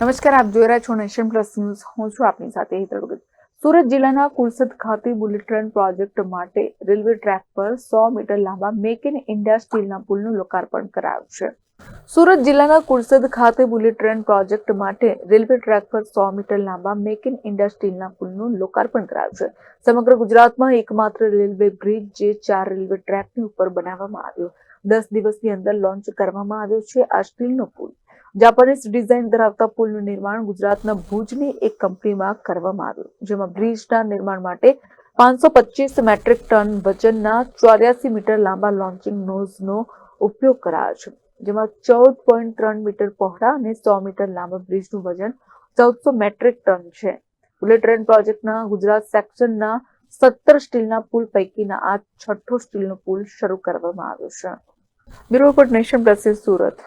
નમસ્કાર, આપ જોઈ રહ્યા છો નેશન પ્લસ ન્યૂઝ. હું છું આપની સાથે હિતળ સુરત જિલ્લાના કુરસદ ખાતે બુલેટ ટ્રેન પ્રોજેક્ટ માટે રેલવે ટ્રેક પર સો મીટર લાંબા મેક ઇન ઇન્ડિયા સ્ટીલના પુલનું લોકાર્પણ કરાયું છે. સુરત જિલ્લાના કુરસદ ખાતે બુલેટ ટ્રેન પ્રોજેક્ટ માટે રેલવે ટ્રેક પર સો મીટર લાંબા મેક ઇન ઇન્ડિયા સ્ટીલના પુલનું લોકાર્પણ કરાયું છે. સમગ્ર ગુજરાતમાં એકમાત્ર રેલવે બ્રિજ જે ચાર રેલવે ટ્રેકની ઉપર બનાવવામાં આવ્યો. દસ દિવસની અંદર લોન્ચ કરવામાં આવ્યો છે આ સ્ટીલનો પુલ. જાપાનીઝ ડિઝાઇન ધરાવતા પુલનું નિર્માણ ગુજરાતના ભુજની એક કંપનીમાં કરવામાં આવ્યું, જેમાં બ્રિજના નિર્માણ માટે પાંચસો પચીસ મેટ્રિક ટન વજનના ચોર્યાસી મીટર લાંબા લોન્ચિંગ નોઝનો ઉપયોગ કરાયો છે, જેમાં ચૌદ પોઈન્ટ ત્રણ મીટર પહોળા અને સો મીટર લાંબા બ્રિજનું વજન ચૌદસો મેટ્રિક ટન છે. બુલેટ ટ્રેન પ્રોજેક્ટના ગુજરાત સેક્શનના સત્તર સ્ટીલના પુલ પૈકીના આ છઠ્ઠો સ્ટીલનો પુલ શરૂ કરવામાં આવ્યો છે. Bureau nation plus Surat.